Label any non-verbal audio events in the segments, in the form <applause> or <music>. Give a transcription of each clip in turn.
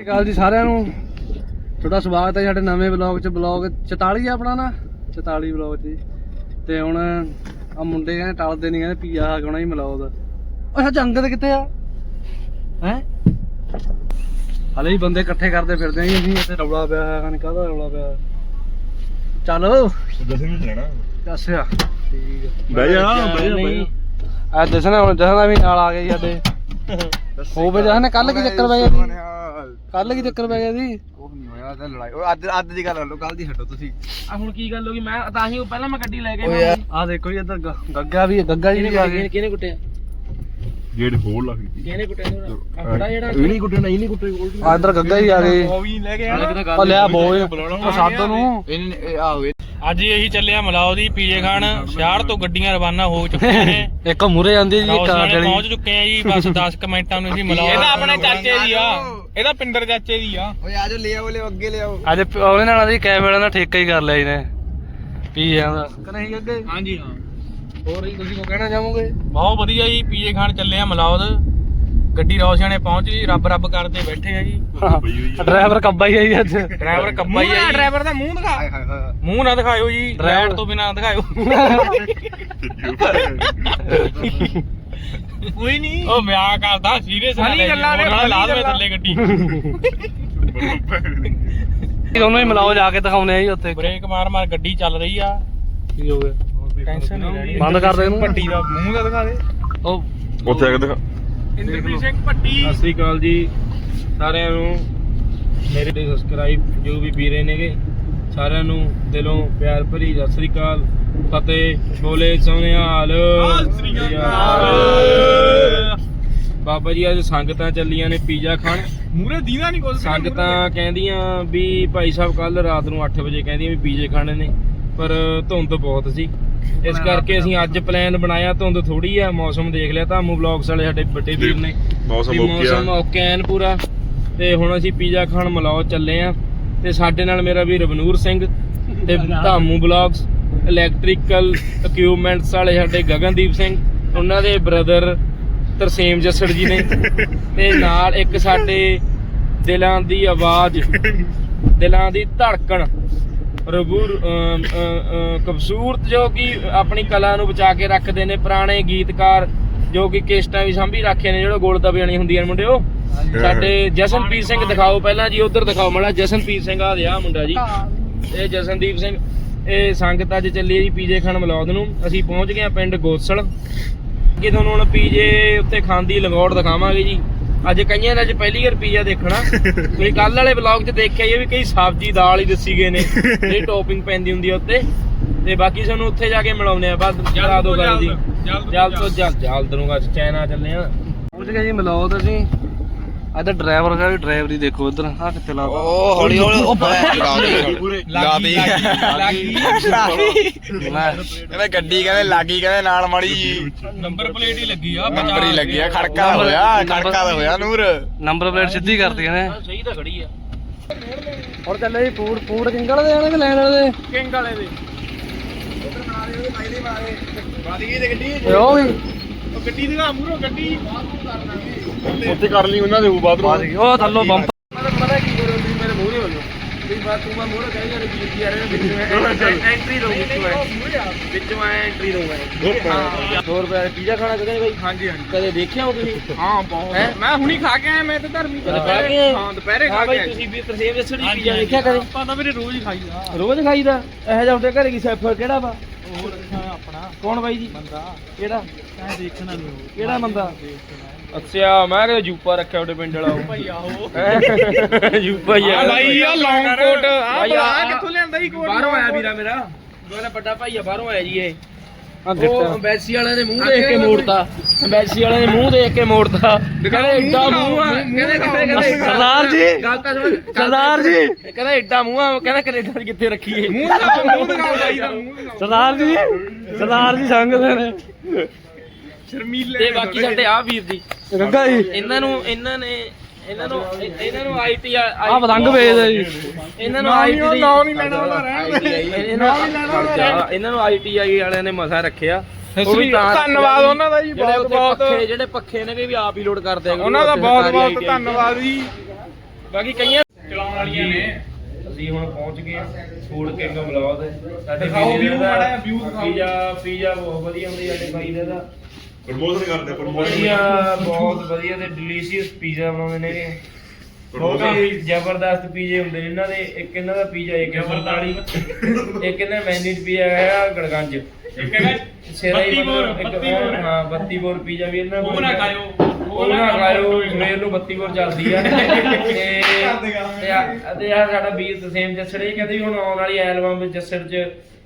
ਸਤਿ ਜੀ ਸਾਰਿਆਂ ਨੂੰ। ਤੁਹਾਡਾ ਸਵਾਗਤ ਹੈ ਸਾਡੇ ਨਵੇਂ ਬਲੌਗ 'ਚ। ਬਲੌਗ 44 ਆ ਆਪਣਾ ਨਾ? 44 ਬਲੌਗ 'ਚ। ਤੇ ਹੁਣ ਆ ਮੁੰਡੇ ਕਹਿੰਦੇ ਟਲਦੇ ਨਹੀਂ ਕਹਿੰਦੇ ਪੀਆ ਖਾਣਾ ਹੀ ਮਲੌਦ ਅੱਛਾ ਜੰਗਤ ਕਿੱਥੇ ਆ? ਹੈ? ਹਲੇ ਹੀ ਬੰਦੇ ਇਕੱਠੇ ਕਰਦੇ ਫਿਰਦੇ ਆਂ ਜੀ ਅਸੀਂ। ਇੱਥੇ ਰੌਲਾ ਪਿਆ ਹੈ ਕਹਿੰਦੇ ਕਾਹਦਾ ਰੌਲਾ ਪਿਆ। ਚੱਲ। ਦਸਵੇਂ ਲੈਣਾ ਦੱਸਿਆ। ਠੀਕ ਆ ਬਹਿ ਜਾ ਬਹਿ ਜਾ। ਆ ਦੱਸਣਾ ਹੁਣ ਦੱਸਣਾ ਵੀ ਨਾਲ ਆ ਗਏ ਸਾਡੇ। ਹੋ ਬਜਾ ਨੇ ਕੱਲ ਕੀ ਚੱਕਰ ਪੈ ਗਿਆ ਸੀ? ਕੱਲ ਕੀ ਚੱਕਰ ਪੈ ਗਿਆ ਸੀ? ਉਹ ਨਹੀਂ ਹੋਇਆ ਤਾਂ ਲੜਾਈ। ਉਹ ਅੱਜ ਅੱਜ ਦੀ ਗੱਲ ਲੋ ਕੱਲ ਦੀ ਹਟੋ ਤੁਸੀਂ। ਆ ਹੁਣ ਕੀ ਗੱਲ ਹੋ ਗਈ? ਮੈਂ ਤਾਂ ਹੀ ਪਹਿਲਾਂ ਮੈਂ ਗੱਡੀ ਲੈ ਕੇ ਯਾਰ ਆ ਦੇਖੋ ਜੀ ਇੱਧਰ ਗੱਗਾ ਵੀ ਗੱਗਾ ਜੀ ਵੀ ਆ ਗਏ ਕਿਹਨੇ ਕੁੱਟਿਆ? ਗੇਟ ਖੋਲ ਲਾ ਕੇ ਕਿਹਨੇ ਕੁੱਟਿਆ ਇਹਨੂੰ? ਆ ਖੜਾ ਜਿਹੜਾ ਇਹ ਨਹੀਂ ਕੁੱਟਣਾ ਇਹ ਨਹੀਂ ਕੁੱਟੇ ਗੋਲ ਆ ਇੱਧਰ ਗੱਗਾ ਹੀ ਆ ਗਏ ਉਹ ਵੀ ਲੈ ਕੇ ਉਹ ਲਿਆ ਬੋਏ ਉਹ ਸੱਦ ਨੂੰ। ਇਹਨੇ ਆਵੇ ਅੱਜ ਇਹੀ ਚੱਲਿਆ ਮਲਾਓ ਦੀ ਪੀਜੇ ਖਾਨ ਸ਼ਹਿਰ ਤੋਂ ਗੱਡੀਆਂ ਰਵਾਨਾ ਹੋ ਚੁੱਕੀਆਂ ਨੇ। <laughs> ਇੱਕ ਮੂਰੇ ਜਾਂਦੀ ਜੀ ਇੱਕ ਆ ਪਹੁੰਚ ਚੁੱਕੇ ਆ ਜੀ ਬਸ 10 ਕੁ ਮਿੰਟਾਂ ਨੂੰ ਅਸੀਂ ਮਲਾਓ ਇਹਦਾ ਆਪਣੇ ਚਾਚੇ ਦੀ ਆ। ਇਹਦਾ ਪਿੰਦਰ ਚਾਚੇ ਦੀ ਆ। ਓਏ ਆਜੋ ਲੈ ਆਓ ਲੈ ਅੱਗੇ ਲੈ ਆਓ। ਅੱਜ ਉਹਦੇ ਨਾਲ ਅਸੀਂ ਕੈਮਰਾ ਨਾਲ ਠੇਕਾ ਹੀ ਕਰ ਲਿਆ ਇਹਨੇ। ਪੀ ਜਾਂਦਾ ਕਨੇ ਅੱਗੇ? ਹਾਂਜੀ ਹਾਂ। ਹੋਰ ਜੀ ਤੁਸੀਂ ਕੋ ਕਹਿਣਾ ਚਾਹੋਗੇ? ਬਹੁਤ ਵਧੀਆ ਜੀ ਪੀਜੇ ਖਾਨ ਚੱਲੇ ਆ ਮਲਾਓ ਗੱਡੀ ਰੌਸ਼ਨੇ ਪਹੁੰਚ ਗਈ ਰੱਬ ਰੱਬ ਕਰਦੇ ਬੈਠੇ ਆ ਜੀ। ਡਰਾਈਵਰ ਕੱਬਾ ਹੀ ਆ ਜੀ ਅੱਜ। ਡਰਾਈਵਰ ਕੱਬਾ ਹੀ ਆ ਜੀ। ਡਰਾਈਵਰ ਦਾ ਮੂੰਹ ਦਿਖਾ। ਮੂੰਹ ਨਾ ਦਿਖਾਇਓ ਜੀ ਡਰਾਈਵਰ ਤੋਂ ਬਿਨਾ ਦਿਖਾਇਓ। ਕੋਈ ਨਹੀਂ ਉਹ ਵਿਆਹ ਕਰਦਾ ਸੀਰੀਅਸ ਨਾ ਲੈ ਗੱਲਾਂ ਨੇ ਲਾ ਦੇ ਥੱਲੇ ਗੱਡੀ। ਦੋਨੋਂ ਹੀ ਮਿਲਾਓ ਜਾ ਕੇ ਦਿਖਾਉਨੇ ਆ ਜੀ ਉੱਥੇ। ਬ੍ਰੇਕ ਮਾਰ ਮਾਰ ਗੱਡੀ ਚੱਲ ਰਹੀ ਆ। ਕੀ ਹੋ ਗਿਆ? ਟੈਨਸ਼ਨ ਨਹੀਂ ਲੈਣੀ ਬੰਦ ਕਰ ਦੇ ਇਹਨੂੰ। ਭੱਟੀ ਦਾ ਮੂੰਹ ਦਾ ਦਿਖਾ ਦੇ। ਉਹ ਉੱਥੇ ਆ ਕੇ ਦਿਖਾ। ਇੰਦਰਪ੍ਰੀਤ ਸਿੰਘ ਭੱਟੀ। ਸਤਿ ਸ੍ਰੀ ਅਕਾਲ ਜੀ ਸਾਰਿਆਂ ਨੂੰ। ਮੇਰੇ ਦੇ ਸਬਸਕ੍ਰਾਈਬ ਜੋ ਵੀ ਵੀਰੇ ਨੇਗੇ ਸਾਰਿਆਂ ਨੂੰ ਦਿਲੋਂ ਪਿਆਰ ਭਰੀ ਸਤਿ ਸ੍ਰੀ ਅਕਾਲ। ਫਤਿਹ ਬੋਲੇ ਸੋਨਿਹਾਲ ਬਾਬਾ ਜੀ ਅੱਜ ਸੰਗਤਾਂ ਚੱਲੀਆਂ ਨੇ ਪੀਜ਼ਾ ਖਾਣ। ਮੂਰੇ ਦੀਦਾ ਨਹੀਂ ਕੁਝ ਸੰਗਤਾਂ ਕਹਿੰਦੀਆਂ ਵੀ ਭਾਈ ਸਾਹਿਬ ਕੱਲ ਰਾਤ ਨੂੰ 8 ਵਜੇ ਕਹਿੰਦੀਆਂ ਵੀ ਪੀਜ਼ੇ ਖਾਣੇ ਨੇ ਪਰ ਧੁੰਦ ਬਹੁਤ ਸੀ। ਇਸ ਕਰਕੇ ਅਸੀਂ ਅੱਜ ਪਲਾਨ ਬਣਾਇਆ ਧੁੰਦ ਥੋੜੀ ਆ ਮੌਸਮ ਦੇਖ ਲਿਆ ਧਾਮੂ ਵਲੌਗਸ ਵਾਲੇ ਸਾਡੇ ਵੱਡੇ ਵੀਰ ਨੇ। ਮੌਸਮ ਓਕੇ ਆ। ਮੌਸਮ ਓਕੇ ਐਨ ਪੂਰਾ। ਤੇ ਹੁਣ ਅਸੀਂ ਪੀਜ਼ਾ ਖਾਣ ਮਲਾਓ ਚੱਲੇ ਆ। ਤੇ ਸਾਡੇ ਨਾਲ ਮੇਰਾ ਵੀ ਰਵਨੂਰ ਸਿੰਘ ਤੇ <laughs> ਧਾਮੂ ਬਲੌਗਸ ਇਲੈਕਟ੍ਰੀਕਲ ਇਕਵਿਪਮੈਂਟਸ ਵਾਲੇ ਸਾਡੇ ਗਗਨਦੀਪ ਸਿੰਘ ਉਹਨਾਂ ਦੇ ਬ੍ਰਦਰ ਤਰਸੇਮ ਜੱਸੜ ਜੀ ਨੇ। <laughs> ਤੇ ਨਾਲ ਇੱਕ ਸਾਡੇ ਦਿਲਾਂ ਦੀ ਆਵਾਜ਼ <laughs> ਦਿਲਾਂ ਦੀ ਧੜਕਣ ਅਮ, ਖੂਬਸੂਰਤ ਜੋ ਕਿ ਆਪਣੀ ਕਲਾ ਨੂੰ ਬਚਾ ਕੇ ਰੱਖਦੇ ਨੇ ਪੁਰਾਣੇ ਗੀਤਕਾਰ ਜੋ ਕਿ ਕੇਸਟਾਂ ਵੀ ਸਾਂਭੀ ਰੱਖੇ ਨੇ ਜਿਹੜਾ ਗੋਲ ਦਬਿਆਣੀ ਹੁੰਦੀਆਂ ਨੇ ਮੁੰਡਿਓ। ਸਾਡੇ ਜਸਨਪ੍ਰੀਤ ਸਿੰਘ ਦਿਖਾਓ ਪਹਿਲਾਂ ਜੀ ਉਧਰ ਦਿਖਾਓ ਮੜਾ ਜਸਨਪ੍ਰੀਤ ਸਿੰਘ ਆ ਰਿਹਾ ਮੁੰਡਾ ਜੀ। ਇਹ ਜਸਨਦੀਪ ਸਿੰਘ ਇਹ ਸੰਗਤ ਅੱਜ ਚੱਲੀ ਹੈ ਜੀ ਪੀਜੇ ਖਾਨ ਮਲੌਦ ਨੂੰ। ਅਸੀਂ ਪਹੁੰਚ ਗਏ ਪਿੰਡ ਗੋਸਲ। ਕਿ ਤੁਹਾਨੂੰ ਹੁਣ ਪੀਜੇ ਉੱਤੇ ਖਾਂਦੀ ਲੰਗੌੜ ਦਿਖਾਵਾਂਗੇ ਜੀ। ਅੱਜ ਕਈਆਂ ਨੇ ਅੱਜ ਪਹਿਲੀ ਵਾਰ ਪੀਜ਼ਾ ਦੇਖਣਾ। ਤੁਸੀਂ ਕੱਲ ਵਾਲੇ ਵਲੌਗ 'ਚ ਦੇਖਿਆ ਇਹ ਵੀ ਕਈ ਸਬਜ਼ੀ ਦਾਲ ਹੀ ਦੱਸੀ ਗਏ ਨੇ ਜਿਹੜੀ ਟੌਪਿੰਗ ਪੈਂਦੀ ਹੁੰਦੀ ਆ ਉੱਤੇ। ਤੇ ਬਾਕੀ ਸਾਨੂੰ ਉੱਥੇ ਜਾ ਕੇ ਮਿਲਾਉਂਦੇ ਆ ਬਸ ਕਰਾ ਦੋ ਗੱਲ ਜੀ। ਜਲਦ ਤੋਂ ਜਲਦ। ਜਲਦ ਨੂੰ ਅੱਜ ਚਾਈਨਾ ਚੱਲੇ ਆ। ਪਹੁੰਚ ਗਏ ਜੀ ਮਿਲਾਓ ਤੁਸੀਂ ਅੱਜ ਡਰਾਈਵਰ ਦਾ ਵੀ ਡਰਾਈਵਰੀ ਦੇਖੋ ਇੱਧਰ। ਆ ਕਿੱਥੇ ਲਾ ਉਹ ਹੌਲੀ ਹੌਲੀ। ਉਹ ਲਾ ਦੇ ਲਾ ਦੇ ਕਹਿੰਦਾ ਗੱਡੀ ਕਹਿੰਦੇ ਲਾਗੀ ਕਹਿੰਦੇ ਨਾਲ ਮਾੜੀ ਜੀ। ਨੰਬਰ ਪਲੇਟ ਹੀ ਲੱਗੀ ਆ ਨੰਬਰ ਹੀ ਲੱਗਿਆ ਖੜਕਾ ਹੋਇਆ ਖੜਕਾ ਤਾਂ ਹੋਇਆ ਨੂਰ। ਨੰਬਰ ਪਲੇਟ ਸਿੱਧੀ ਕਰਤੀ ਨੇ ਸਹੀ ਤਾਂ ਖੜੀ ਆ। ਹੋਰ ਚੱਲੇ ਜੀ ਫੂਡ ਫੂਡ ਕਿੰਗਲ ਦੇ ਆਣੇ ਕਿ ਲੈਣ ਵਾਲੇ ਕਿੰਗ ਵਾਲੇ ਦੇ। ਦੇ ਉਹ ਵੀ ਉਹ ਗੱਡੀ ਦਿਖਾ ਮੂਰੋ ਗੱਡੀ। ਉੱਥੇ ਕਰ ਲਈ ਉਹਨਾਂ ਦੇ ਬਾਥਰੂਮ। ਉਹ ਥੱਲੋਂ ਬੰਪ ਪਤਾ ਕੀ ਕਰੋ ਤੁਸੀਂ ਮੇਰੇ ਮੂਹਰੇ ਹੋ ਜਾਓ। ਵੀ ਬਾਤ ਤੂੰ ਮੈਂ ਮੂਹਰੇ ਕਹਿ ਜਾਰੇ ਵੀ ਯਾਰ ਇਹਦੇ ਵਿੱਚ ਮੈਂ ਐਂਟਰੀ ਦਊਂ ਵਿੱਚ ਮੈਂ ਵਿੱਚ ਮੈਂ ਐਂਟਰੀ ਦਊਂਗਾ 100 ਰੁਪਏ ਪੀਜ਼ਾ ਖਾਣਾ ਕਦੇ ਬਾਈ ਹਾਂਜੀ ਹਾਂਜੀ। ਕਦੇ ਦੇਖਿਆ ਹੋ ਤੁਸੀਂ? ਹਾਂ ਬਹੁਤ। ਮੈਂ ਹੁਣੀ ਖਾ ਕੇ ਆਇਆ ਮੈਂ ਤਾਂ ਧਰਮੀ ਦੁਪਹਿਰੇ? ਹਾਂ ਦੁਪਹਿਰੇ ਖਾ ਕੇ ਬਾਈ ਆਇਆ ਤੁਸੀਂ ਵੀ ਤਰਸੇਮ ਜੱਸੜ ਪੀਜ਼ਾ ਦੇਖਿਆ ਕਦੇ? ਆਪਾਂ ਤਾਂ ਮੇਰੇ ਰੋਜ਼ ਹੀ ਖਾਈਦਾ। ਰੋਜ਼ ਖਾਈਦਾ? ਇਹੋ ਜਿਹਾ ਹੁੰਦੇ ਘਰੇ ਕੀ ਸੈਫਰ ਕਿਹੜਾ ਵਾ? ਆਪਣਾ। ਕੌਣ ਬਾਈ ਜੀ? ਬੰਦਾ। ਕਿਹੜਾ? ਮੈਂ ਦੇਖਣਾ ਨਹੀਂ ਕਿਹੜਾ ਬੰਦਾ? ਅੱਛਾ ਮੈਂ ਕਿਹਾ ਜੂਪਾ ਰੱਖਿਆ ਉਹਦੇ ਪਿੰਡ ਵਾਲਾ ਭਾਈ ਆਹੋ ਉਹ। ਜੂਪਾ ਹੀ ਆ। ਬਾਈ ਆ ਲੌਂਗ ਕੋਟ ਆ। ਭਾਈ ਬਲਾ ਕਿੱਥੋਂ ਲਿਆਂਦਾ ਹੀ ਕੋਟ ਬਾਹਰੋਂ ਆਇਆ ਵੀਰਾ ਮੇਰਾ। ਮੇਰਾ ਵੱਡਾ ਭਾਈ ਆ ਬਾਹਰੋਂ ਆਇਆ ਜੀ ਇਹ। ਉਹ ਗਿੱਟਾ। ਅੰਬੈਸੀ ਵਾਲਿਆਂ ਦੇ ਮੂੰਹ ਦੇਖ ਕੇ ਮੋੜਤਾ। ਅੰਬੈਸੀ ਵਾਲਿਆਂ ਦੇ ਮੂੰਹ ਦੇਖ ਕੇ ਮੋੜਤਾ। ਕਹਿੰਦੇ ਏਡਾ ਮੂੰਹ ਆ। ਕਹਿੰਦੇ ਕਹਿੰਦੇ ਕਹਿੰਦੇ ਸਰਦਾਰ ਜੀ। ਗੱਲ ਤਾਂ ਸੁਣ ਸਰਦਾਰ ਜੀ। ਕਹਿੰਦਾ ਏਡਾ ਮੂੰਹ ਆ ਕਹਿੰਦਾ ਕੈਨੇਡਾ 'ਚ ਕਿੱਥੇ ਰੱਖੀਏ। ਮੂੰਹ ਦਿਖਾਓ ਮੂੰਹ ਦਿਖਾਓ ਬਾਈ ਦਾ ਮੂੰਹ ਦਿਖਾਓ। ਸਰਦਾਰ ਜੀ ਸਰਦਾਰ ਜੀ ਸੰਗਦੇ ਨੇ। ਸ਼ਰਮੀਲੇ ਤੇ ਬਾਕੀ ਸਾਡੇ ਆ ਵੀਰ ਜੀ। ਇਹਨਾਂ ਨੂੰ ਇਹਨਾਂ ਨੇ ਇਹਨਾਂ ਨੂੰ ਇਹ- ਇਹਨਾਂ ਨੂੰ ਆਈਟੀ ਆ ਪਤੰਗ ਵੇਚਦੇ ਜੀ। ਇਹਨਾਂ ਨੂੰ ਆਈਟੀ ਨਹੀਂ ਨਾ ਨਹੀਂ ਲੈਣਾ ਉਹਦਾ ਰਹਿਣ ਦੇ। ਇਹਨਾਂ ਨੂੰ ਆਈਟੀਆਈ ਵਾਲਿਆਂ ਨੇ ਮਸਾ ਰੱਖਿਆ। ਉਹ ਵੀ ਤਾਂ ਧੰਨਵਾਦ ਉਹਨਾਂ ਦਾ ਜੀ ਜਿਹੜੇ ਬਹੁਤ ਉੱਥੇ ਬਹੁਤ। ਪੱਖੇ ਜਿਹੜੇ ਪੱਖੇ ਨੇ ਵੀ ਆਪ ਹੀ ਲੋਡ ਕਰਦੇ ਆ। ਉਹਨਾਂ ਦਾ ਬਹੁਤ ਬਹੁਤ ਧੰਨਵਾਦ ਜੀ। ਬਾਕੀ ਕਈਆਂ ਚਲਾਉਣ ਵਾਲੀਆਂ ਨੇ। ਅਸੀਂ ਹੁਣ ਪਹੁੰਚ ਗਏ ਫੂਡ ਕਿੰਗ ਬਲੌਗ ਸਾਡੇ ਵੀਡੀਓ ਦਾ ਪੀਜ਼ਾ ਪੀਜ਼ਾ ਬਹੁਤ ਵਧੀਆ ਹੁੰਦੀ ਸਾਡੇ ਬਾਈ ਦੇ ਦਾ। ਪ੍ਰਮੋਸ਼ਨ ਕਰਦੇ ਪ੍ਰਮੋਸ਼ਨ। ਵਧੀਆ ਬਹੁਤ ਵਧੀਆ ਤੇ ਡਿਲੀਸ਼ੀਅਸ ਪੀਜ਼ਾ ਬਣਾਉਂਦੇ ਨੇ ਬਹੁਤ ਹੀ ਜ਼ਬਰਦਸਤ ਪੀਜ਼ੇ ਹੁੰਦੇ ਨੇ। ਇਹਨਾਂ ਦੇ ਇੱਕ ਇਹਨਾਂ ਦਾ ਪੀਜ਼ਾ ਇੱਕ ਜ਼ਬਰਦਾਰੀ ਇੱਕ ਇਹਨਾਂ ਮੈਨੇਜ ਪੀਜ਼ਾ ਹੈ ਗੜਗੰਜ। ਇੱਕ ਹੈਗਾ ਬੱਤੀ ਬੋਰ ਹਾਂ ਬੱਤੀ ਬੋਰ ਪੀਜ਼ਾ ਵੀ ਇਹਨਾਂ ਕੋਲ ਉਹ ਨਾ ਖਾਇਓ ਸਵੇਰ ਨੂੰ ਬੱਤੀ ਬੋਰ ਚੱਲਦੀ ਆ। ਤੇ ਤੇ ਆ- ਤੇ ਆ ਸਾਡਾ ਵੀਰ ਤਸੀਮ ਜੱਸੜ ਇਹ ਕਹਿੰਦੇ ਵੀ ਹੁਣ ਆਉਣ ਵਾਲੀ ਐਲਬਮ ਵਿੱਚ ਜੱਸੜ ਚ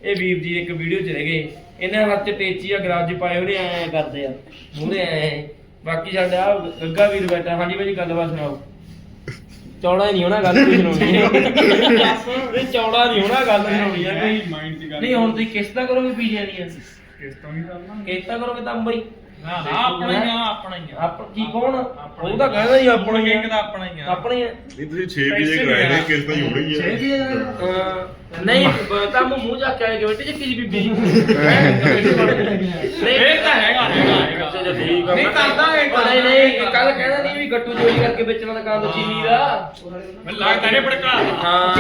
ਇਹ ਵੀਰ ਜੀ ਇੱਕ ਵੀਡੀਓ ਚ ਰਹਿ ਗਏ। ਇਹਨਾਂ ਹੱਥ ਚ ਟੇਚੀ ਆ ਗਰਾਜ ਪਾਏ ਉਹਨੇ ਐ ਕਰਦੇ ਆ। ਮੂਹਰੇ ਐ ਬਾਕੀ ਸਾਡਾ ਆਹ ਗੱਗਾ ਵੀਰ ਬੈਠਾ। ਹਾਂਜੀ ਭਾਜੀ ਗੱਲਬਾਤ ਸੁਣਾਓ। ਚੌੜਾ ਨਹੀਂ ਹੋਣਾ ਗੱਲ ਕੋਈ ਸੁਣਾਉਣੀ ਹੈ ਨਹੀਂ ਚੌੜਾ ਨਹੀਂ ਹੋਣਾ ਗੱਲ ਸੁਣਾਉਣੀ ਹੈ ਕੋਈ ਨਹੀਂ ਹੁਣ ਤੁਸੀਂ ਕਿਸ਼ਤਾਂ ਕਰੋਗੇ ਪੀਜੇ ਦੀਆਂ? ਕਿਸ਼ਤਾਂ ਵੀ ਕਰਨਾ। ਕਿਸ਼ਤਾਂ ਕਰੋਗੇ ਤਾਂ ਬਈ ਹਾਂ ਆਪਣਾ ਹੀ ਆ ਆਪਣਾ ਹੀ ਆ। ਆਪ ਕੀ ਕੌਣ? ਉਹ ਤਾਂ ਕਹਿੰਦਾ ਹੀ ਆਪਣਾ ਹੀ ਆ। ਆਪਣਾ ਹੀ ਆ। ਆਪਣਾ ਹੀ ਆ। ਨਹੀਂ ਤੁਸੀਂ 6 ਵਜੇ ਕਰਾਏ ਨੇ ਕਿਸ ਤਾਂ ਹੀ ਹੋ ਰਹੀ ਹੈ। ਅਹ ਨਹੀਂ ਬ- ਤਾਂ ਮੂੰਹ ਮੂੰਹ ਜਾ ਕੇ ਆਏ ਕਮੇਟੀ ਚ ਕਿਜੀ ਬੀਬੀ ਨਹੀਂ ਇਹ ਤਾਂ ਹੈਗਾ ਹੈਗਾ ਚਲੋ ਠੀਕ ਆ ਨਹੀਂ ਕਰਦਾ ਨਹੀਂ ਨਹੀਂ ਕੱਲ ਕਹਿੰਦਾ ਨਹੀਂ ਵੀ ਗੱਟੂ ਚੋਰੀ ਕਰਕੇ ਵੇਚਣਾ ਦਾ ਕੰਮ ਚੀਨੀ ਦਾ। ਮੈਨੂੰ ਲੱਗਦਾ ਨੇ ਭੜਕਾ। ਹਾਂ।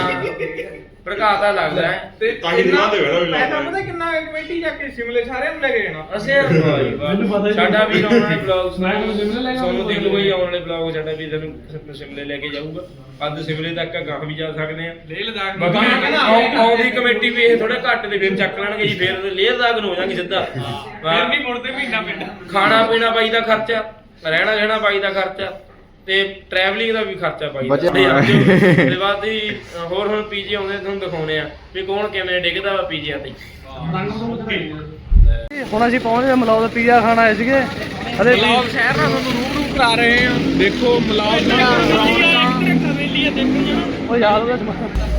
ਭੜਕਾ ਤਾਂ ਲੱਗਦਾ ਹੈ। ਤਾਂ ਹੀ ਦੁਕਾਨ ਤੇ ਬੈਠਾ ਵੀ ਲੱਗਦਾ ਕਿੰਨਾ ਕਮੇਟੀ ਜਾ ਕੇ ਸ਼ਿਮਲੇ ਸਾਰਿਆਂ ਨੂੰ ਲੈ ਕੇ ਜਾਣਾ। ਅਸੀਂ ਮੈਨੂੰ ਪਤਾ ਸਾਡਾ ਵੀ ਆਉਣ ਵਾਲੇ ਬਲੌਗ ਸੋਨੂੰ ਦਿਨ ਨੂੰ ਹੀ ਆਉਣ। ਵਾਲੇ ਬਲੌਗ ਸਾਡਾ ਵੀ ਤੁਹਾਨੂੰ ਸ਼ਿਮਲੇ ਲੈ ਕੇ ਜਾਊਗਾ। ਅੱਜ ਸ਼ਿਮਲੇ ਤੱਕ ਗਾਹ ਵੀ ਜਾ ਸਕਦੇ ਆ। ਲੇਹ ਲਦਾਖ ਆਉਂਦੀ ਕਮੇਟੀ ਵੀ ਇਹ ਥੋੜੇ ਘੱਟ ਦੇ ਫਿਰ ਚੱਕ ਲੈਣਗੇ ਜੀ ਫਿਰ ਲੇਹ ਲਦਾਖ ਨੂੰ ਹੋ ਜਾਣਗੇ ਸਿੱਧਾ। ਫਿਰ ਵੀ ਮੁੜਦੇ ਮਹੀਨਾ ਪਿੰਡ ਖਾਣਾ ਪੀਣਾ ਬਾਈ ਦਾ ਖਰਚਾ ਰਹਿਣਾ ਰਹਿਣਾ ਬਾਈ ਦਾ ਖਰਚਾ ਤੇ ਟਰੈਵਲਿੰਗ ਦਾ ਵੀ ਖਰਚਾ ਬਾਈ ਦਾ। ਤੇ ਬਾਅਦ ਹੀ ਹੋਰ ਹੁਣ ਪੀਜੀ ਆਉਂਦੇ ਤੁਹਾਨੂੰ ਦਿਖਾਉਣੇ ਆ ਵੀ ਕੌਣ ਕਿਵੇਂ ਡਿੱਗਦਾ ਵਾ ਪੀਜੀਆਂ ਤੇ। ਹੁਣ ਅਸੀਂ ਪਹੁੰਚ ਗਏ ਮਲੌਦ ਦਾ ਪੀਜ਼ਾ ਖਾਣ ਆਏ ਸੀਗੇ। ਅਰੇ ਬਲੌਗ ਸ਼ਹਿਰ ਨਾਲ ਤੁਹਾਨੂੰ ਰੂਬਰੂ ਕਰਾ ਰਹੇ ਹਾਂ ਦੇਖੋ ਮਲਾਉ ਉਹਦਾ ਸਮਾਨ ਉਹ ਨਾ ਕਰੋ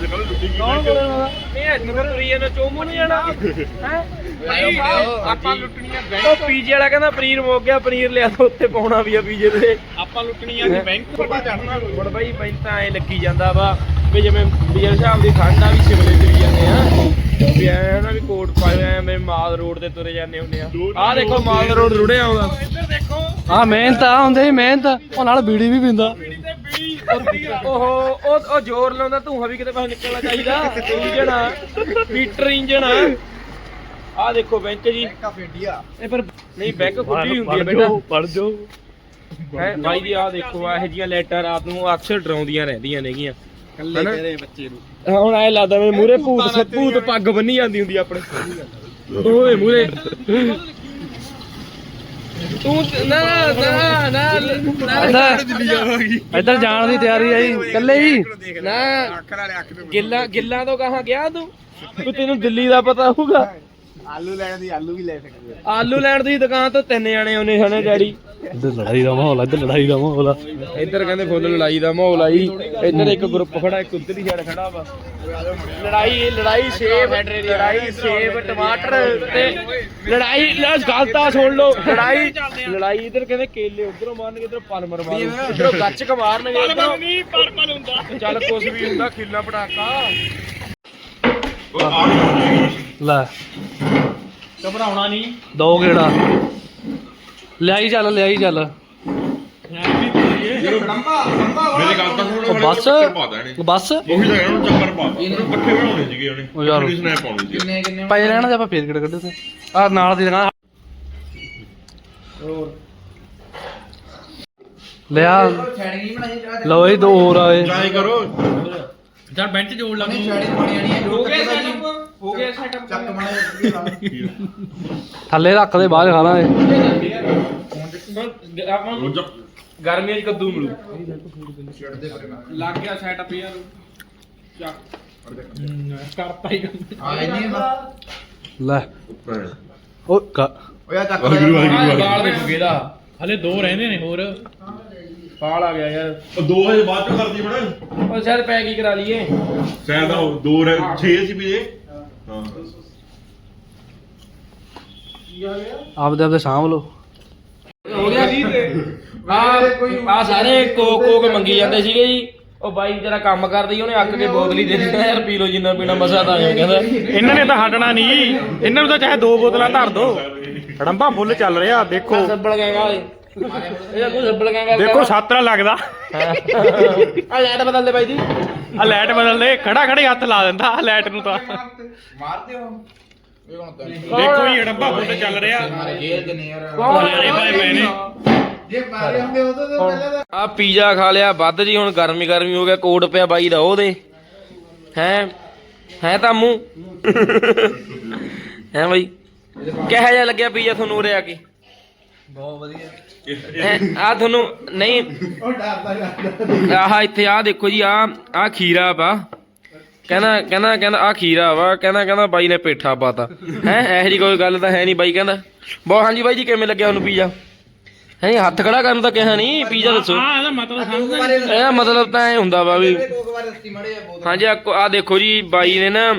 ਜੇ ਕੱਲ ਲੁੱਟੀ ਕੀ ਕੌਣ ਬੋਲੇ ਉਹਦਾ ਇਹ ਅੱਜ ਫਿਰ ਤੁਰੀ ਜਾਂਦਾ ਚੋਮੂ ਨਹੀਂ ਜਾਣਾ। ਹੈ? ਆਪਾਂ ਲੁੱਟਣੀਆਂ ਉਹ ਪੀਜੇ ਵਾਲਾ ਕਹਿੰਦਾ ਪਨੀਰ ਮੁੱਕ ਗਿਆ ਪਨੀਰ ਲਿਆ ਤਾਂ ਉੱਥੇ ਪਾਉਣਾ ਵੀ ਆ ਪੀਜੇ ਤੇ ਆਪਾਂ ਲੁੱਟਣੀਆਂ ਕਿ ਬੈਂਕ ਪਤਾ ਚੜਨਾ ਹੁਣ ਬਾਈ ਮੈਨੂੰ ਤਾਂ ਐ ਲੱਗੀ ਜਾਂਦਾ ਵਾ ਵੀ ਜਿਵੇਂ ਬੀਅਰ ਸਾਹਿਬ ਦੀ ਠੰਡ ਆ ਵੀ ਸ਼ਿਮਲੇ ਚ ਵੀ ਜਾਂਦੇ ਆ। ਵੀ ਐ ਨਾ ਵੀ ਕੋਟ ਪਾਏ ਐ ਮੈਂ ਮਾਲ ਰੋਡ ਤੇ ਤੁਰੇ ਜਾਂਦੇ ਹੁੰਦੇ ਆ। ਆਹ ਦੇਖੋ ਮਾਲ ਰੋਡ ਰੁੜਿਆ ਆਉਂਦਾ ਆ ਮਿਹਨਤ ਆ ਹੁੰਦੇ ਸੀ ਮਿਹਨਤ। ਉਹ ਨਾਲ ਬੀੜੀ ਵੀ ਪੀਂਦਾ। ਓਹੋ ਉਹ ਉਹ ਜ਼ੋਰ ਲਾਉਂਦਾ ਧੂੰਆਂ ਵੀ ਕਿਤੇ ਬਾਹਰ ਨਿਕਲਣਾ ਚਾਹੀਦਾ। ਇੰਜਣ ਆ ਮੀਟਰ ਇੰਜਣ ਆ। ਆਹ ਦੇਖੋ ਬੈਂਕ ਜੀ। ਇਹ ਪਰ ਨਹੀਂ ਬੈਂਕ ਖੁੱਲੀ ਹੁੰਦੀ ਹੈ ਬੇਟਾ। ਪੜ ਜੋ ਹੈ ਭਾਈ ਜੀ ਆਹ ਦੇਖੋ ਆਹ ਜਿਹੀਆਂ ਲਾਈਟਾਂ ਰਾਤ ਨੂੰ ਅਕਸਰ ਡਰਾਉਂਦੀਆਂ ਰਹਿੰਦੀਆਂ ਨੇਗੀਆਂ। ਕੱਲੇ ਤੇਰੇ ਬੱਚੇ ਨੂੰ। ਹੁਣ ਐ ਲੱਗਦਾ ਮੇਰੇ ਮੂਰੇ ਭੂਤ ਭੂਤ ਪੱਗ ਬੰਨੀ ਜਾਂਦੀ ਹੁੰਦੀ ਆ ਆਪਣੇ। ਓਏ ਮੂਰੇ ਤੂੰ ਤੇ- ਨਾ ਨਾ ਨਾ ਇੱਧਰ ਇੱਧਰ ਜਾਣ ਦੀ ਤਿਆਰੀ ਆ ਜੀ ਇਕੱਲੇ ਹੀ? ਨਾ। ਗਿੱਲਾ ਗਿੱਲਾ ਤੋਂ ਕਹਾਂ ਗਿਆ ਤੂੰ? ਤੂੰ ਤੈਨੂੰ ਦਿੱਲੀ ਦਾ ਪਤਾ ਹੋਊਗਾ। ਆਲੂ ਲੈਣ ਦੀ ਆਲੂ ਵੀ ਲੈ ਸਕਦੇ ਆਲੂ ਲੈਣ ਦੀ ਦੁਕਾਨ ਤੋਂ ਤਿੰਨ ਜਾਣੇ ਆਉਨੇ ਸਣੇ ਡੈਡੀ? ਇੱਧਰ ਲੜਾਈ ਦਾ ਮਾਹੌਲ ਆ, ਇੱਧਰ ਲੜਾਈ ਦਾ ਮਾਹੌਲ ਆ। ਇੱਧਰ ਕਹਿੰਦੇ ਫੁੱਲ ਲੜਾਈ ਦਾ ਮਾਹੌਲ ਆਈ ਇੱਧਰ ਇੱਕ ਗਰੁੱਪ ਖੜਾ ਇੱਕ ਉੱਧਰ ਹੀ ਖੜਾ ਵਾ। ਲੜਾਈ ਲੜਾਈ ਸੇਬ ਲੜਾਈ ਸੇਬ ਟਮਾਟਰ ਤੇ ਲੜਾਈ ਲੈ ਗੱਲ ਤਾਂ ਸੁਣ ਲਓ। ਲੜਾਈ ਲੜਾਈ ਇੱਧਰ ਕਹਿੰਦੇ ਕੇਲੇ ਉਧਰੋਂ ਮਾਰਨਗੇ ਇੱਧਰੋਂ ਪਲਮਰ ਮਾਰੂ ਇੱਧਰੋਂ ਗੱਚਕ ਮਾਰਨਗੇ ਇੱਧਰੋਂ। ਨਹੀਂ ਪਰਪਲ ਹੁੰਦਾ। ਚੱਲ ਕੁਛ ਵੀ ਹੁੰਦਾ ਖਿੱਲਾ ਪਟਾਕਾ। ਲੈ। ਘਬਰਾਉਣਾ ਨਹੀਂ ਦੋ ਗੇੜਾ। ਲਿਆਈ ਚੱਲ ਲਿਆਈ ਚੱਲ। ਮੇਰੇ ਗੱਲ ਤਾਂ ਸੁਣੋ ਉਹ ਬਸ? ਪਾ ਦੇਣੇ। ਬਸ? ਉਹੀ ਤਾਂ ਇਹਨੂੰ ਚੱਕਰ ਪਾ ਉਹਨੂੰ ਪੱਠੇ ਬਣਾਉਣੇ ਸੀਗੇ ਉਹਨੇ। ਉਹ ਯਾਰ। ਉਹਦੀ ਸਨੈਪ ਪਾਉਣੀ ਸੀ। ਪਏ ਰਹਿਣਾ ਤੇ ਆਪਾਂ ਫੇਰ ਕਿਹੜਾ ਕੱਢੇ ਤੇ ਆ ਨਾਲ ਦੀ ਦੁਕਾਨ ਲਿਆ ਲਓ ਇਹ ਦੋ ਹੋਰ ਆਏ। ਟਰਾਈ ਕਰੋ। ਹੋ। ਗਿਆ ਸੈਟਅਪ ਹੋ ਗਿਆ ਸੈਟਅਪ ਚੱਕ ਥੱਲੇ ਰੱਖ ਦੇ ਬਾਅਦ ਖਾ ਲਾਂਗੇ। ਆਪਾਂ ਨੂੰ ਗਰਮੀਆਂ 'ਚ ਕੱਦੂ ਮਿਲੂ ਲੱਗ ਗਿਆ ਸੈਟਅਪ ਯਾਰ। ਚੱਕ ਕਰਤਾ ਹੀ ਕੰਮ ਲੈ। ਉਹ ਕ- ਵਾਹਿਗੁਰੂ ਵਾਹਿਗੁਰੂ ਬਾਲ ਦੇਖੋ ਇਹਦਾ ਹਲੇ ਦੋ ਰਹਿੰਦੇ ਨੇ ਹੋਰ। ਪਾਲ ਆ ਗਿਆ ਯਾਰ। ਉਹ ਦੋ ਵਜੇ ਬਾਅਦ ਚੋਂ ਕਰਦੀ ਬਣਾ ਉਹ ਸ਼ਾਇਦ ਪੈਕ ਹੀ ਕਰਾ ਲਈਏ। ਸ਼ਾਇਦ ਉਹ ਦੋ ਰਹਿ 6 ਸੀ ਵੀ ਇਹ। ਹਾਂ। ਆਪਦੇ ਆਪਦੇ ਸਾਂਭ ਲਓ। ਹੋ ਗਿਆ ਆ ਆ ਸਾਰੇ ਕੋਕ ਕੋਕ ਮੰਗੀ ਜਾਂਦੇ ਸੀਗੇ ਜੀ। ਉਹ ਬਾਈ ਜਿਹੜਾ ਕੰਮ ਕਰਦਾ ਸੀ ਉਹਨੇ ਅੱਕ ਕੇ ਬੋਤਲ ਹੀ ਦੇ ਦਿੱਤਾ। ਯਾਰ ਪੀ ਲਓ ਜਿੰਨਾ ਪੀਣਾ ਮਸਾ ਤਾਂ ਆਇਆ ਕਹਿੰਦਾ। ਇਹਨਾਂ ਨੇ ਤਾਂ ਹਟਣਾ ਨਹੀਂ। ਇਹਨਾਂ ਨੂੰ ਤਾਂ ਚਾਹੇ ਦੋ ਬੋਤਲਾਂ ਧਰ ਦੋ। ਰੜੰਬਾ ਫੁੱਲ ਚੱਲ ਰਿਹਾ ਦੇਖੋ। ਸੱਬਲ ਗਏਗਾ ਇਹਦਾ ਕੋਈ ਸੱਬਲ ਕਾਂ ਗੱਲ ਦੇਖੋ ਸਾਤਰਾ ਲੱਗਦਾ। ਆ ਲੈਟ ਬਦਲ ਦੇ ਬਾਈ ਜੀ। ਆ ਲਾਈਟ ਬਦਲ ਲੈ ਖੜਾ ਖੜੇ ਹੱਥ ਲਾ ਦਿੰਦਾ ਆ ਲਾਈਟ ਨੂੰ ਤਾਂ। ਮਾਰਦੇ ਹੋ? ਦੇਖੋ ਜੀ ਡੱਬਾ ਫੁੱਟ ਚੱਲ ਰਿਹਾ। ਪਏ ਨੇ ਜੇ ਮਾਰੇ ਹੁੰਦੇ ਉਦੋਂ ਤੋਂ ਪਹਿਲਾਂ ਤਾਂ ਆ ਪੀਜ਼ਾ ਖਾ ਲਿਆ ਵੱਧ ਜੀ ਹੁਣ ਗਰਮੀ ਗਰਮੀ ਹੋ ਗਿਆ ਕੋਟ ਪਿਆ ਬਾਈ ਦਾ ਉਹਦੇ। ਹੈ? ਹੈ ਤਾਮੂ? ਹੈ ਬਾਈ? ਕਿਹੋ ਜਿਹਾ ਲੱਗਿਆ ਪੀਜ਼ਾ ਤੁਹਾਨੂੰ ਉਰੇ ਆ ਕੇ? ਬਹੁਤ ਵਧੀਆ। ਆ ਤੁਹਾਨੂੰ ਨਹੀਂ। ਆਹ ਇੱਥੇ ਆ ਦੇਖੋ ਜੀ ਆ ਆ ਖੀਰਾ ਵਾ। ਕਹਿੰਦਾ ਕਹਿੰਦਾ ਕਹਿੰਦਾ ਆ ਖੀਰਾ ਵਾ। ਕਹਿੰਦਾ ਕਹਿੰਦਾ ਬਾਈ ਨੇ ਪੇਠਾ ਪਾਤਾ। ਹੈ? ਇਹੋ ਜੀ ਕੋਈ ਗੱਲ ਤਾਂ ਹੈ ਨਹੀਂ ਬਾਈ ਕਹਿੰਦਾ। ਬਹੁਤ ਹਾਂਜੀ ਬਾਈ ਜੀ ਕਿਵੇਂ ਲੱਗਿਆ ਤੁਹਾਨੂੰ ਪੀਜ਼ਾ? ਹੈ ਹੱਥ ਖੜਾ ਕਰਨ ਤਾਂ ਕਿਹਾ ਨਹੀਂ ਪੀਜ਼ਾ ਦੱਸੋ। ਇਹਦਾ ਮਤਲਬ ਸਮਝਦਾ ਇਹਦਾ ਮਤਲਬ ਤਾਂ ਐ ਹੁੰਦਾ ਵਾ ਵੀ ਵਾਰ ਮੜੇ ਆ ਹਾਂਜੀ ਆ ਦੇਖੋ ਜੀ ਬਾਈ ਨੇ ਨਾ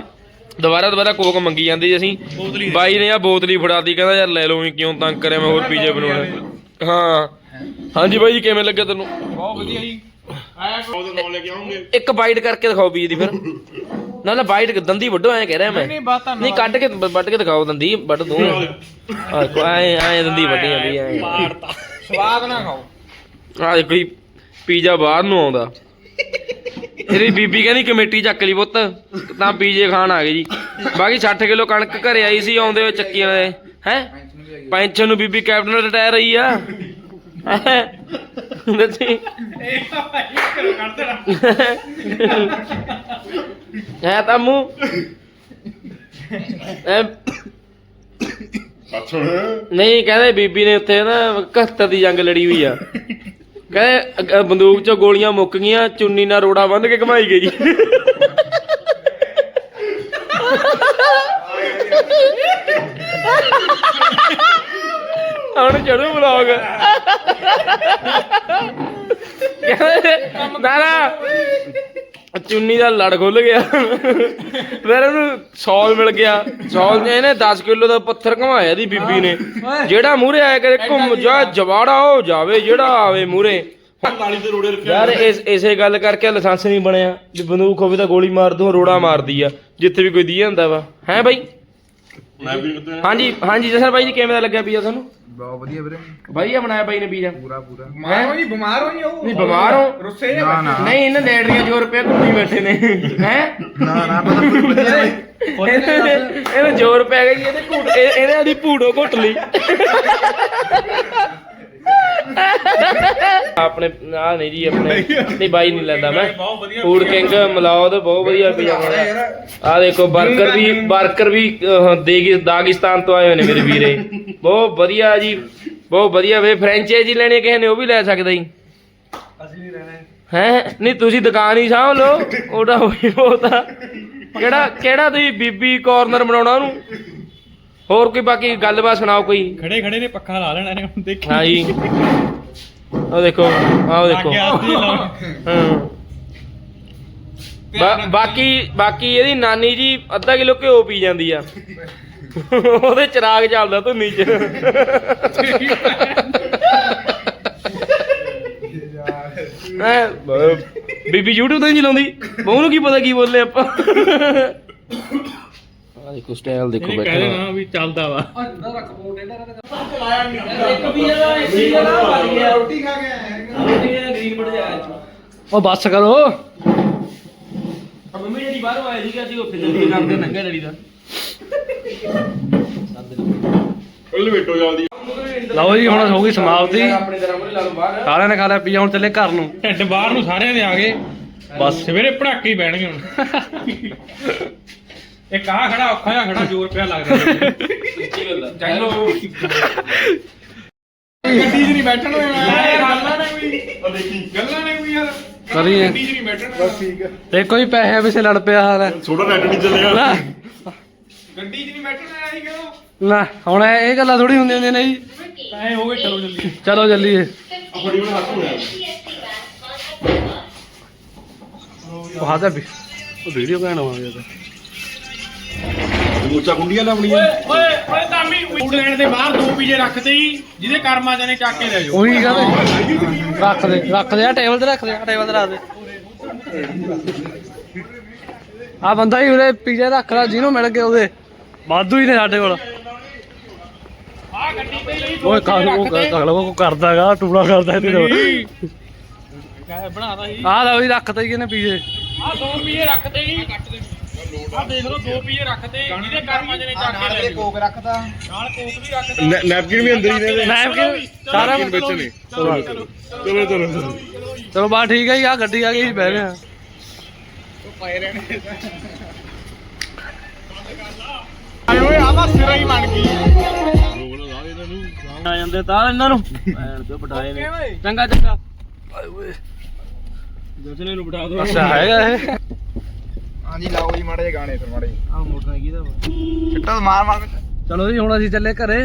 ਦੁਬਾਰਾ ਦੁਬਾਰਾ ਕੋਕ ਮੰਗੀ ਜਾਂਦੇ ਜੀ ਅਸੀਂ। ਬਾਈ ਨੇ ਆ ਬੋਤਲੀ ਫੜਾਤੀ ਕਹਿੰਦਾ ਯਾਰ ਲੈ ਲਓ ਵੀ ਕਿਉਂ ਤੰਗ ਕਰਿਆ ਮੈਂ ਹੋਰ ਪੀਜੇ ਬਣਾਉਣਾ। ਹਾਂ। ਹਾਂਜੀ ਬਾਈ ਜੀ ਕਿਵੇਂ ਲੱਗਿਆ ਤੈਨੂੰ? ਬਹੁਤ ਵਧੀਆ ਜੀ। ਆਇਆ ਉਹਦੇ ਨਾਲ ਲੈ ਕੇ ਆਉਂਗੇ। ਇੱਕ ਬਾਈਟ ਕਰਕੇ ਦਿਖਾਓ ਪੀਜੇ ਦੀ ਫਿਰ। ਨਾ ਨਾ ਬਾਈਟ ਦੰਦੀ ਵੱਡੋ ਐ ਕਹਿ ਰਿਹਾ ਮੈਂ। ਨਹੀਂ ਬਾਤ ਨਹੀਂ ਕੱਢ ਕੇ ਵੱਢ ਕੇ ਦਿਖਾਓ ਦੰਦੀ ਵੱਢ ਦੂੰ। ਆ ਦੇਖੋ ਐ ਐ ਦੰਦੀ ਵੱਢੀ ਜਾਂਦੀ ਐ। ਮਾਰਤਾ। ਸਵਾਦ ਨਾ ਖਾਓ। ਆ ਦੇਖੋ ਜੀ, ਪੀਜ਼ਾ ਬਾਹਰ ਨੂੰ ਆਉਂਦਾ। ਇਹਦੀ ਬੀਬੀ ਕਹਿੰਦੀ ਕਮੇਟੀ ਚੱਕ ਲਈ ਪੁੱਤ, ਤਾਂ ਪੀਜ਼ੇ ਖਾਣ ਆ ਗਏ ਜੀ। ਬਾਕੀ 60 ਕਿਲੋ ਕਣਕ ਘਰੇ ਆਈ ਸੀ ਆਉਂਦੇ ਹੋਏ ਚੱਕੀਆਂ ਦੇ ਹੈ? ਪੈਨਸ਼ਨ ਨੂੰ ਬੀਬੀ ਕੈਪਟਨ ਰਿਟਾਇਰ ਰਹੀ ਆ। ਦੱਸੀ। ਹੈ ਤਾਂ ਮੂੰਹ। ਅੱਛਾ ਨਹੀਂ, ਕਹਿੰਦੇ ਬੀਬੀ ਨੇ ਉੱਥੇ ਨਾ 71 ਦੀ ਜੰਗ ਲੜੀ ਹੋਈ ਆ। ਕਹਿੰਦੇ ਅ- ਅ- ਬੰਦੂਕ ਚੋਂ ਗੋਲੀਆਂ ਮੁੱਕ ਗਈਆਂ, ਚੁੰਨੀ ਨਾਲ ਰੋੜਾ ਬੰਨ ਕੇ ਘਮਾਈ ਗਈ। ਹੁਣ ਚੜੂ ਬਲੌਗ ਨਾ ਨਾ ਚੁੰਨੀ ਦਾ ਲੜ ਖੁੱਲ ਗਿਆ। ਫਿਰ ਉਹਨੂੰ ਸੌਲ ਮਿਲ ਗਿਆ। ਸੌਲ ਨੇ ਇਹਨੇ 10 ਕਿਲੋ ਦਾ ਪੱਥਰ ਘਮਾਇਆ ਦੀ ਬੀਬੀ ਨੇ। ਜਿਹੜਾ ਮੂਰੇ ਆਇਆ ਕਰੇ ਘੁੰਮ ਜਾ ਜਵਾੜਾ ਹੋ ਜਾਵੇ ਜਿਹੜਾ ਆਵੇ ਮੂਰੇ ਤਾਲੀ ਤੇ ਰੋੜੇ ਰੱਖਿਆ ਯਾਰ ਇਸ ਇਸੇ ਗੱਲ ਕਰਕੇ ਲਾਇਸੈਂਸ ਨਹੀਂ ਬਣਿਆ। ਵੀ ਬੰਦੂਕ ਹੋਵੇ ਤਾਂ ਗੋਲੀ ਮਾਰ ਦੂੰ ਰੋੜਾ ਮਾਰਦੀ ਆ। ਜਿੱਥੇ ਵੀ ਕੋਈ ਦੀ ਹੁੰਦਾ ਵਾ। ਹੈ ਬਾਈ? ਮੈਂ ਵੀ ਕਿਤੇ ਹਾਂਜੀ ਹਾਂਜੀ ਜਸਰ ਬਾਈ ਜੀ ਕਿਵੇਂ ਦਾ ਲੱਗਿਆ ਪੀਜ਼ਾ ਤੁਹਾਨੂੰ? ਬਹੁਤ ਵਧੀਆ ਵੀਰੇ। ਵਧੀਆ ਬਣਾਇਆ ਬਾਈ ਨੇ ਪੀਜ਼ਾ? ਪੂਰਾ ਪੂਰਾ। ਹੈਂ? ਹੋ ਜੀ ਬਿਮਾਰ ਹੋ ਜੀ ਉਹ? ਨਹੀਂ ਬਿਮਾਰ ਹੋ। ਰੁੱਸੇ ਨਾ ਨਾ। ਨਹੀਂ ਇਹਨਾਂ ਲੈਟਰੀਆਂ ਜੋ ਰੁਪਏ ਘੁੰਮੀ ਬੈਠੇ ਨੇ। ਹੈ? ਨਾ ਨਾ ਪਤਾ ਨਹੀਂ ਵਧੀਆ ਇਹਨੂੰ ਜ਼ੋਰ ਪੈ ਗਿਆ ਜੀ ਇਹਦੇ ਘੂਟ ਇਹ- ਇਹਨੇ ਆਦੀ ਭੂੜੋ ਘੁੱਟ ਲਈ। ਆਪਣੇ ਆ ਨਹੀਂ ਜੀ ਆਪਣੇ ਨਹੀਂ। ਬਾਈ ਨਹੀਂ ਲੈਂਦਾ ਮੈਂ। ਫੂਡ ਕਿੰਗ ਮਲਾਉਦ ਬਹੁਤ ਵਧੀਆ ਪੀਜ਼ਾ ਬਣਾਇਆ। ਆ ਦੇਖੋ 버ਗਰ ਵੀ 버ਗਰ ਵੀ ਦੇਗੀ ਦਾਗਿਸਤਾਨ ਤੋਂ ਆਏ ਹੋਏ ਨੇ ਮੇਰੇ ਵੀਰੇ। ਬਹੁਤ ਵਧੀਆ ਜੀ ਬਹੁਤ ਵਧੀਆ। ਵੇ ਫਰੈਂਚਾਈਜ਼ੀ ਲੈਣੀ ਕਿਸੇ ਨੇ ਉਹ ਵੀ ਲੈ ਸਕਦਾ ਜੀ। ਅਸੀਂ ਨਹੀਂ ਹੈ? ਨਹੀਂ ਤੁਸੀਂ ਦੁਕਾਨ ਹੀ ਸਾਂਭ ਲਓ। ਉਹਦਾ ਹੋਈ ਬਹੁਤਾ ਕਿਹੜਾ ਕਿਹੜਾ ਤੁਸੀਂ ਬੀਬੀ ਕਾਰਨਰ ਬਣਾਉਣਾ ਉਹਨੂੰ? ਹੋਰ ਕੋਈ ਬਾਕੀ ਗੱਲਬਾਤ ਸੁਣਾਓ ਕੋਈ? ਖੜੇ ਖੜੇ ਨੇ ਪੱਖਾ ਲਾ ਲੈਣਾ ਨੇ ਹੁਣ ਦੇਖੀ। ਹਾਂ ਜੀ। ਉਹ ਦੇਖੋ ਆਹ ਦੇਖੋ। ਅੱਗੇ ਹਾਂ। ਬਾ- ਬਾਕੀ ਬਾਕੀ ਇਹਦੀ ਨਾਨੀ ਜੀ ਅੱਧਾ ਕਿਲੋ ਘਿਓ ਪੀ ਜਾਂਦੀ ਆ। ਉਹਦੇ ਚਿਰਾਗ ਚੱਲਦਾ ਤੂੰ ਨੀਚੇ ਹੈਂ, ਬ- ਬੀਬੀ YouTube ਤੇ ਨਹੀਂ ਚਲਾਉਂਦੀ? ਬਹੁ ਨੂੰ ਕੀ ਪਤਾ ਕੀ ਬੋਲੇ ਆਪਾਂ? ਆ ਦੇਖੋ ਸਟਾਈਲ ਦੇਖੋ ਇਹਨੇ ਕਹਿ ਦੇਣਾ ਵੀ ਚੱਲਦਾ ਵਾ ਜਿੱਦਾਂ ਰੱਖ ਫੋਨ ਟੇਡਾ ਇੱਕ ਵੀ ਇਹਦਾ ਏਸੀ ਦਾ ਵੱਜ ਗਿਆ ਰੋਟੀ ਖਾ ਕੇ ਆਇਆ ਰੋਟੀ ਦਾ ਗ੍ਰੀਨ ਬੜ ਜਾਇਆ ਉਹ ਬੱਸ ਕਰੋ ਮੰਮੀ ਜਿਹੜੀ ਬਾਹਰੋਂ ਆਏ ਸੀਗਾ ਅਸੀਂ ਉੱਥੇ ਜਲਦੀ ਕਰਦੇ ਨੰਗਾ ਡੈਡੀ ਦਾ ਕੱਲ ਵੇਟੋ ਜਲਦੀ ਲਓ ਜੀ ਹੁਣ ਹੋ ਗਈ ਸਮਾਪਤੀ ਆਪਣੇ ਤਰ੍ਹਾਂ ਮੁਰੇ ਲਾ ਲਓ ਬਾਹਰ ਸਾਰਿਆਂ ਨੇ ਖਾ ਲਿਆ ਪੀਜ਼ਾ ਹੁਣ ਚੱਲੇ ਘਰ ਨੂੰ ਢਿੱਡ ਬਾਹਰ ਨੂੰ ਸਾਰਿਆਂ ਦੇ ਆ ਗਏ ਬਸ ਸਵੇਰੇ ਪੜਾਕੇ ਹੀ ਬਹਿਣਗੇ ਹੁਣ ਇੱਕ ਆ ਖੜਾ ਔਖਾ ਜਿਹਾ ਖੜਾ ਜ਼ੋਰ ਪਿਆ ਲੱਗਦਾ ਚਲੋ ਗੱਡੀ 'ਚ ਨਹੀਂ ਬੈਠਣ ਹੋਇਆ ਗੱਲਾਂ ਨੇ ਵੀ। ਆ ਦੇਖੀ। ਗੱਲਾਂ ਨੇ ਵੀ ਯਾਰ। ਕਰੀਏ। ਗੱਡੀ 'ਚ ਨਹੀਂ ਬੈਠਣ ਬਸ ਠੀਕ ਹੈ ਦੇਖੋ ਜੀ ਪੈਸੇ ਪਿੱਛੇ ਲੜ ਪਿਆ ਹਾਲ ਹੈ। ਛੋਟਾ ਨੈਟ ਨਹੀਂ ਚੱਲਿਆ। ਲੈ। ਗੱਡੀ 'ਚ ਨਹੀਂ ਬੈਠਣ ਆਇਆ ਸੀ ਕਿਉਂ? ਲੈ ਹੁਣ ਇਹ ਇਹ ਗੱਲਾਂ ਥੋੜੀ ਹੁੰਦੀਆਂ ਹੁੰਦੀਆਂ ਨੇ ਜੀ ਐ ਹੋ ਗਏ ਚਲੋ ਜਲਦੀ ਚਲੋ ਚੱਲੀਏ। ਆ ਫੜੀ ਵਾਲਾ ਹੱਥ ਹੋਇਆ। ਉਹ ਹਾਦਾ ਵੀ। ਉਹ ਵੀਡੀਓ ਕਹਿਣਾ ਆਵਾਂਗੇ ਤਾਂ। ਮੋਚਾ ਗੁੰਡੀਆਂ ਲਾਉਣੀਆਂ। ਓਏ ਓਏ ਤਾਮੀ ਲੈਣ ਦੇ ਬਾਹਰ ਦੋ ਪੀਜੇ ਰੱਖਦੇ ਹੀ ਜਿਹਦੇ ਕਰਮਾਂ ਚ ਨੇ ਚੱਕ ਕੇ ਲੈ ਜਾਓ। ਉਹੀ ਕਹਿੰਦੇ ਰੱਖ ਦੇ ਰੱਖ ਦੇ ਆ ਟੇਬਲ ਤੇ ਰੱਖ ਦੇ ਆ ਟੇਬਲ ਤੇ ਰੱਖ ਦੇ। ਆ ਬੰਦਾ ਹੀ ਉਰੇ ਪੀਜ਼ਾ ਰੱਖ ਲਾ ਜਿਹਨੂੰ ਮਿਲ ਗਏ ਉਹਦੇ। ਵਾਧੂ ਹੀ ਨੇ ਸਾਡੇ ਕੋਲ। ਆ ਗੱਡੀ ਤੇ ਲਈ ਓਏ ਕਾਹ ਉਹ ਰੱਖਤੇ ਕਰ ਲੋ ਕਰਦਾਗਾ ਟੂੜਾ ਕਰਦਾ ਇਹਦੇ ਬਣਾਦਾ ਸੀ। ਆਹ ਲੈ ਵੀ ਰੱਖਤਾ ਹੀ ਇਹਨੇ ਪੀਜੇ। ਆ ਦੋ ਪੀਜੇ ਰੱਖਤੇ ਜੀ ਆ ਦੇਖ ਲਓ ਦੋ ਪੀਜੇ ਰੱਖਤੇ ਜਿਹਦੇ ਕਰਮਾਂ ਚ ਨੇ ਚੱਕ ਕੇ ਲੈ ਕੋਕ ਰੱਖਦਾ। ਨਾਲ ਕੋਕ ਵੀ ਰੱਖਦਾ। ਨੈਪਕਿਨ ਵੀ ਅੰਦਰ ਹੀ ਨੇ ਨੈਪਕਿਨ ਸਾਰਾ ਵਿੱਚ ਨੇ। ਚਲੋ ਚਲੋ ਚਲੋ ਚਲੋ ਚਲੋ ਬਾ ਠੀਕ ਹੈ ਜੀ ਆ ਗੱਡੀ ਆ ਗਈ ਬਹਿ ਰਹੇ ਆ ਆਏ ਓਏ ਆ ਬਸ ਸਿਰਾ ਹੀ ਬਣ ਗਈ। ਆ ਜਾਂਦੇ ਤਾਂ ਇਹਨਾਂ ਨੂੰ। ਭੈਣ ਤੋਂ ਬਟਾਏ ਨੇ। ਚੰਗਾ ਚੰਗਾ। ਦੂਸਰੇ ਨੂੰ ਬਟਾ ਦੋ। ਅੱਛਾ ਹੈਗਾ ਇਹ। ਹਾਂਜੀ ਲਾਓ ਜੀ ਮਾੜੇ ਜਿਹੇ ਗਾਣੇ ਫਿਰ ਮਾੜੇ ਆ ਮੋਟਰ ਕਿਹਦਾ ਵਾ। ਛੱਟਾ ਮਾਰ ਮਾਰ। ਚਲੋ ਜੀ ਹੁਣ ਅਸੀਂ ਚੱਲੇ ਘਰੇ।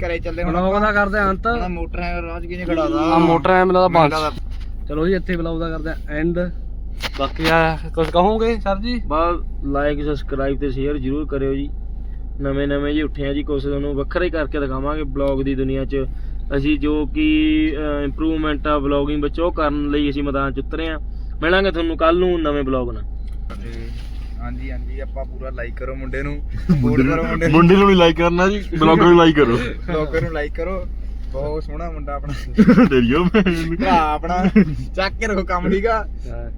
ਕਰੇ ਚੱਲੇ ਬਲੌਗ ਦਾ ਕਰਦੇ ਅੰਤ। ਹੁਣ ਮੋਟਰ ਹੈ ਰਾਜ ਕੀ ਨਹੀਂ ਖੜਾਦਾ ਆ ਮੋਟਰ ਐ ਮਿਲਦਾ ਬੰਦ ਚਲੋ ਜੀ ਇੱਥੇ ਬਲੌਗ ਦਾ ਕਰਦੇ ਆ ਐਂਡ ਬਾਕੀ ਆ ਕੁਝ ਕਹੋਗੇ ਸਰ ਜੀ? ਬਸ ਲਾਈਕ ਸਬਸਕ੍ਰਾਈਬ ਤੇ ਸ਼ੇਅਰ ਜਰੂਰ ਕਰਿਓ ਜੀ। ਨਵੇਂ ਨਵੇਂ ਜੀ ਉੱਠੇ ਆ ਜੀ ਕੁਛ ਤੁਹਾਨੂੰ ਵੱਖਰੇ ਕਰਕੇ ਦਿਖਾਵਾਂਗੇ ਬਲੌਗ ਦੀ ਦੁਨੀਆ 'ਚ। ਅਸੀਂ ਜੋ ਕਿ ਇੰਪਰੂਵਮੈਂਟ ਆ ਬਲੌਗਿੰਗ ਵਿੱਚ ਉਹ ਕਰਨ ਲਈ ਅਸੀਂ ਮੈਦਾਨ 'ਚ ਉਤਰੇ ਆ ਮਿਲਾਂਗੇ ਤੁਹਾਨੂੰ ਕੱਲ ਨੂੰ ਨਵੇਂ ਬਲੌਗ ਨਾਲ। ਹਾਂਜੀ ਹਾਂਜੀ ਆਪਾਂ ਪੂਰਾ ਲਾਈਕ ਕਰੋ ਮੁੰਡੇ ਨੂੰ। ਸਪੋਰਟ ਕਰੋ ਮੁੰਡੇ ਨੂੰ। ਮੁੰਡੇ ਨੂੰ ਵੀ ਲਾਈਕ ਕਰਨਾ ਜੀ ਬਲੌਗਰ ਨੂੰ ਲਾਈਕ ਕਰੋ। ਬਲੌਗਰ ਨੂੰ ਲਾਈਕ ਕਰੋ। ਬਹੁਤ ਸੋਹਣਾ ਮੁੰਡਾ ਆਪਣਾ। ਤੇਰੀਓ ਭਰਾ ਆਪਣਾ ਚੱਕ ਕੇ ਰੱਖੋ ਕੰਮ ਠੀਕ ਆ।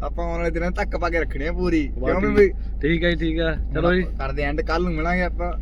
ਆਪਾਂ ਆਉਣ ਵਾਲੇ ਦਿਨਾਂ ਤੱਕ ਪਾ ਕੇ ਰੱਖਣੀ ਆ ਪੂਰੀ। ਕਿਉਂ ਵੀ ਠੀਕ ਹੈ ਜੀ ਠੀਕ ਹੈ ਚਲੋ ਜੀ। ਕਰਦੇ ਐਂਡ ਕੱਲ ਨੂੰ ਮਿਲਾਂਗੇ ਆਪਾਂ।